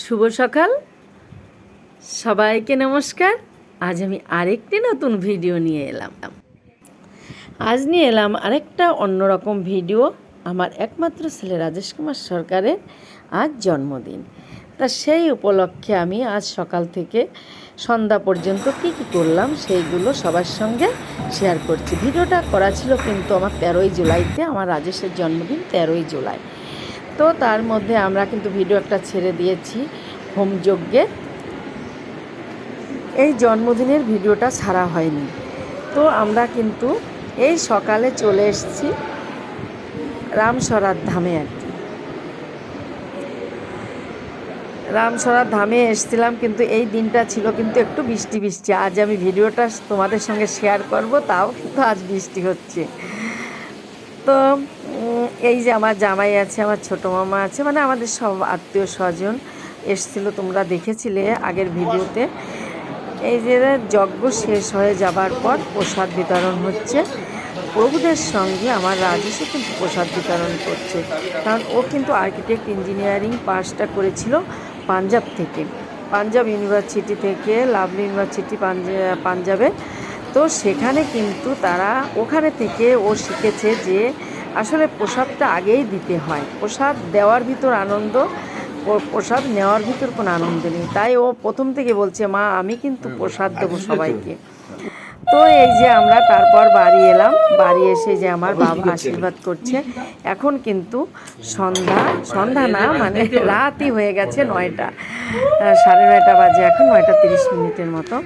শুভ সকাল। সবাইকে নমস্কার। আজ আমি আরেকটি নতুন ভিডিও নিয়ে এলাম। আজ নিয়ে এলাম আরেকটা অন্যরকম ভিডিও আমার একমাত্র ছেলে রাজেশ কুমার সরকারের আজ জন্মদিন। তা সেই উপলক্ষে আমি আজ সকাল থেকে সন্ধ্যা পর্যন্ত কী কী করলাম সেইগুলো সবার সঙ্গে শেয়ার করছি। ভিডিওটা করা ছিল কিন্তু আমার তেরোই জুলাইতে, আমার রাজেশের জন্মদিন তেরোই জুলাই। তো তার মধ্যে আমরা কিন্তু ভিডিও একটা ছেড়ে দিয়েছি হোমযজ্ঞে এই জন্মদিনের ভিডিওটা ছাড়া হয়নি। তো আমরা কিন্তু এই সকালে চলে এসেছি রামসরার ধামে আর কি। রামসরার ধামে এসেছিলাম কিন্তু এই দিনটা ছিল কিন্তু একটু বৃষ্টি বৃষ্টি। আজ আমি ভিডিওটা তোমাদের সঙ্গে শেয়ার করব, তাও কিন্তু আজ বৃষ্টি হচ্ছে। তো এই যে আমার জামাই আছে, আমার ছোটো মামা আছে মানে আমাদের সব আত্মীয় স্বজন এসছিল, তোমরা দেখেছিলে আগের ভিডিওতে। এই যে যজ্ঞ শেষ হয়ে যাবার পর প্রসাদ বিতরণ হচ্ছে। প্রভুদের সঙ্গে আমার রাজেশও কিন্তু প্রসাদ বিতরণ করছে, কারণ ও কিন্তু আর্কিটেক্ট ইঞ্জিনিয়ারিং পাসটা করেছিল পাঞ্জাব থেকে। পাঞ্জাব ইউনিভার্সিটি থেকে লাভলি ইউনিভার্সিটি পাঞ্জাবে। তো সেখানে কিন্তু তারা ওখানে থেকে ও শিখেছে যে আসলে প্রসাদটা আগেই দিতে হয়। প্রসাদ দেওয়ার ভিতর আনন্দ প্রসাদ নেওয়ার ভিতর কোনো আনন্দ নেই। তাই ও প্রথম থেকে বলছে মা আমি কিন্তু প্রসাদ দেবো সবাইকে। তো এই যে আমরা তারপর বাড়ি এলাম। বাড়ি এসে যে আমার বাবা আশীর্বাদ করছে। এখন কিন্তু সন্ধ্যা সন্ধ্যা না মানে রাতই হয়ে গেছে নয়টা। সাড়ে নয়টা বাজে এখন নয়টা তিরিশ মিনিটের মতো।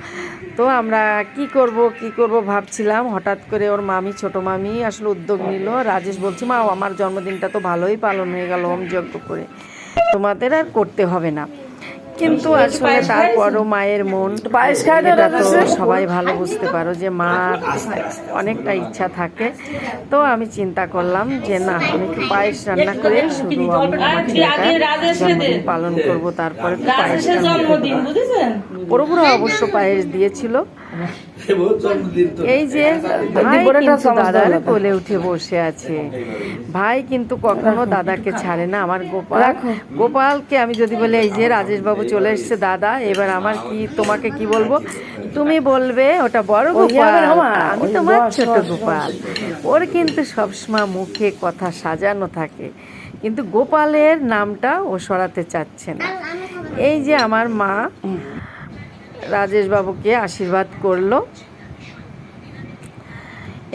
তো আমরা কি করব কি করব ভাবছিলাম। হঠাৎ করে ওর মামি ছোট মামি আসলে উদ্যোগ নিল। রাজেশ বলছে মা আমার জন্মদিনটা তো ভালোই পালন হয়ে গেল হোম যজ্ঞ করে। তোমাদের আর করতে হবে না। কিন্তু আসলে তারপরও মায়ের মন এটা তো সবাই ভালো বুঝতে পারো যে মা অনেকটা ইচ্ছা থাকে। তো আমি চিন্তা করলাম যে না আমি একটু পায়েস রান্না করে শুধু আমি আমার ছেলেটার জন্মদিন পালন করব তারপরে পায়েস রান্না করব। দেবো। প্রভুরা অবশ্য পায়েস দিয়েছিল। এই যে ভাই কিন্তু দাদার কোলে উঠে বসে আছে। ভাই কিন্তু কখনো দাদাকে ছাড়ে না। আমার গোপাল গোপালকে আমি যদি বলি এই যে রাজেশ বাবু চলে এসেছে দাদা এবার আমার কি তোমাকে কি বলব? তুমি বলবে ওটা বড় গোপাল। আমি তোমার ছোট গোপাল। ওর কিন্তু সবসময় মুখে কথা সাজানো থাকে। কিন্তু গোপালের নামটা ও সরাতে চাচ্ছে না। এই যে আমার মা রাজেশ বাবুকে আশীর্বাদ করল।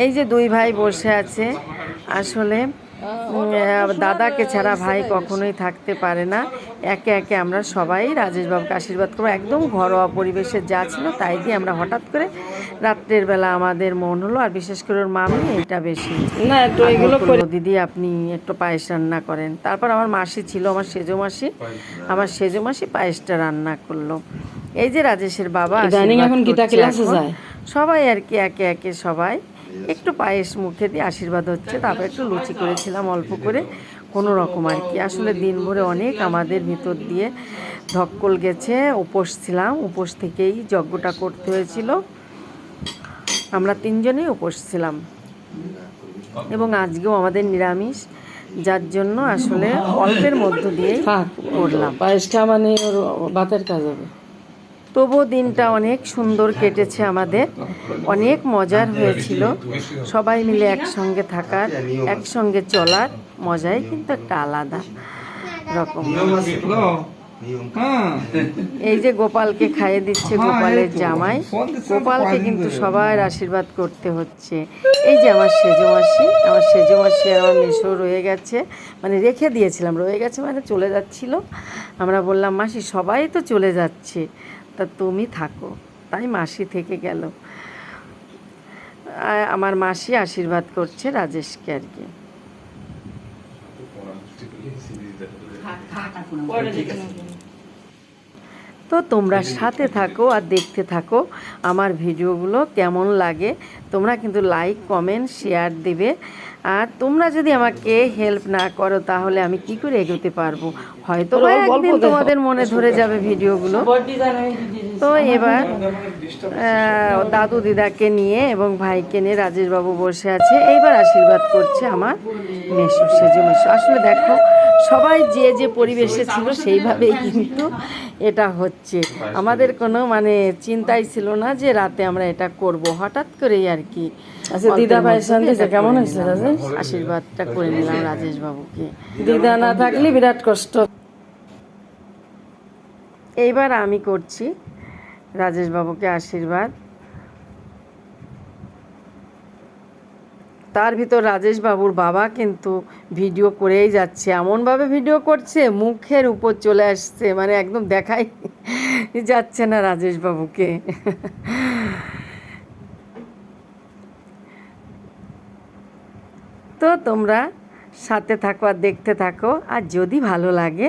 এই যে দুই ভাই বসে আছে আসলে দাদাকে ছাড়া ভাই কখনোই থাকতে পারে না। একে একে আমরা সবাই রাজেশবাবুকে আশীর্বাদ করব। একদম ঘরোয়া পরিবেশে যা ছিল তাই দিয়ে আমরা হঠাৎ করে রাত্রের বেলা আমাদের মন হলো আর বিশেষ করে ওর মামি এটা বেশি। না একটু এগুলো দিদি আপনি একটু পায়েস রান্না করেন। তারপর আমার মাসি ছিল আমার সেজো মাসি। আমার সেজো মাসি পায়েসটা রান্না করল। এই যে রাজেশের বাবা এখন গীতা ক্লাসে যায়। সবাই আর কি একে একে সবাই। একটু পায়েস মুখে দিয়ে আশীর্বাদ হচ্ছে তারপর একটু লুচি করেছিলাম অল্প করে। কোনো রকম আর কি। আসলে দিন ভরে অনেক আমাদের ভিতর দিয়ে ধক্কল গেছে। উপোস ছিলাম উপোস থেকেই যজ্ঞটা করতে হয়েছিল। আমরা তিনজনেই উপোস ছিলাম। এবং আজকেও আমাদের নিরামিষ যার জন্য আসলে অল্পের মধ্য দিয়ে করলাম। পায়েসটা মানে ওর বাতের কাজ হবে। তবুও দিনটা অনেক সুন্দর কেটেছে আমাদের অনেক মজার হয়েছিল। সবাই মিলে একসঙ্গে থাকার একসঙ্গে চলার মজাই কিন্তু একটা আলাদা রকম। এই যে গোপালকে খাইয়ে দিচ্ছে গোপালের জামাই। গোপালকে কিন্তু সবার আশীর্বাদ করতে হচ্ছে। এই যে আমার সেজো মাসি আমার সেজো মাসি আর আমার মেশো রয়ে গেছে। মানে রেখে দিয়েছিলাম রয়ে গেছে মানে চলে যাচ্ছিল। আমরা বললাম মাসি সবাই তো চলে যাচ্ছে। তা তুমি থাকো। তাই মাসি থেকে গেল। আমার মাসি আশীর্বাদ করছে রাজেশকে আর কি। তো তোমরা সাথে থাকো আর দেখতে থাকো আমার ভিডিওগুলো কেমন লাগে। তোমরা কিন্তু লাইক কমেন্ট শেয়ার দেবে। আর তোমরা যদি আমাকে হেল্প না করো তাহলে আমি কি করে এগোতে পারব? হয়তো বা একদিন তোমাদের মনে ধরে যাবে ভিডিওগুলো। তো এবার দাদু দিদাকে নিয়ে এবং ভাইকে নিয়ে রাজেশবাবু বসে আছে। এইবার আশীর্বাদ করছে আমার মেশো সেজে মেশো। আসলে দেখো সবাই যে যে পরিবেশে ছিল সেইভাবেই কিন্তু এটা হচ্ছে। আমাদের কোনো মানে চিন্তাই ছিল না যে রাতে আমরা এটা করব। হঠাৎ করেই আর কি আচ্ছা দিদা ভাইয়ের সঙ্গে কেমন হয়েছে রাজেশ আশীর্বাদটা করে নিলাম রাজেশ বাবুকে দিদা। না থাকলে বিরাট কষ্ট। এইবার আমি করছি রাজেশ বাবুকে আশীর্বাদ। তার ভিতর রাজেশ বাবুর বাবা কিন্তু ভিডিও করেই যাচ্ছে এমনভাবে ভিডিও করছে মুখের উপর চলে আসছে মানে একদম দেখাই যাচ্ছে না রাজেশ বাবুকে তো তোমরা সাথে থাকো আর দেখতে থাকো। আর যদি ভালো লাগে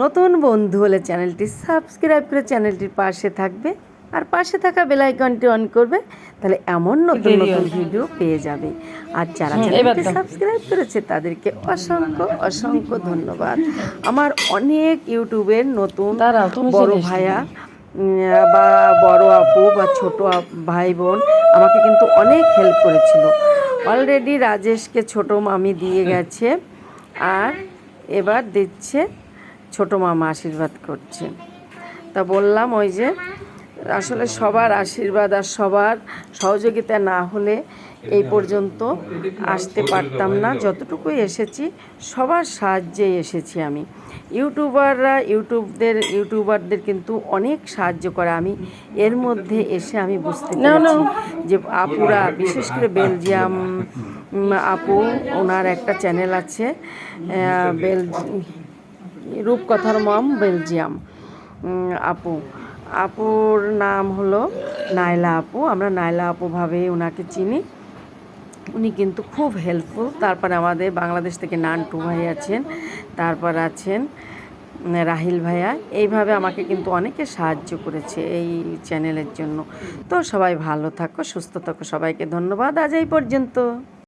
নতুন বন্ধু হলে চ্যানেলটি সাবস্ক্রাইব করে চ্যানেলটির পাশে থাকবে। আর পাশে থাকা বেল আইকনটি অন করবে তাহলে এমন নতুন নতুন ভিডিও পেয়ে যাবে। আর যারা চ্যানেলটি সাবস্ক্রাইব করেছে তাদেরকে অসংখ্য অসংখ্য ধন্যবাদ। আমার অনেক ইউটিউবের নতুন বড় ভাইয়া বা বড় আপু বা ছোট ভাই বোন আমাকে কিন্তু অনেক হেল্প করেছিল। অলরেডি রাজেশকে ছোট মামি দিয়ে গেছে আর এবার দিচ্ছে ছোট মামা আশীর্বাদ করছে। তা বললাম ওই যে, আসলে সবার আশীর্বাদ আর সবার সহযোগিতা না হলে এই পর্যন্ত আসতে পারতাম না। যতটুকুই এসেছি সবার সাহায্যে এসেছি আমি। ইউটিউবাররা ইউটিউবদের ইউটিউবারদের কিন্তু অনেক সাহায্য করে আমি। এর মধ্যে এসে আমি বুঝতে পেরেছি যে আপুরা বিশেষ করে বেলজিয়াম আপু ওনার একটা চ্যানেল আছে বেল রূপকথার মম বেলজিয়াম আপু। আপুর নাম হলো নাইলা আপু। আমরা নাইলা আপু ভাবে ওনাকে চিনি। উনি কিন্তু খুব হেল্পফুল তারপরে আমাদের বাংলাদেশ থেকে নান্টু ভাই আছেন, তারপর আছেন রাহিল ভাইয়া। এইভাবে আমাকে কিন্তু অনেকে সাহায্য করেছে এই চ্যানেলের জন্য। তো সবাই ভালো থাকো, সুস্থ থাকো। সবাইকে ধন্যবাদ। আজ এই পর্যন্ত।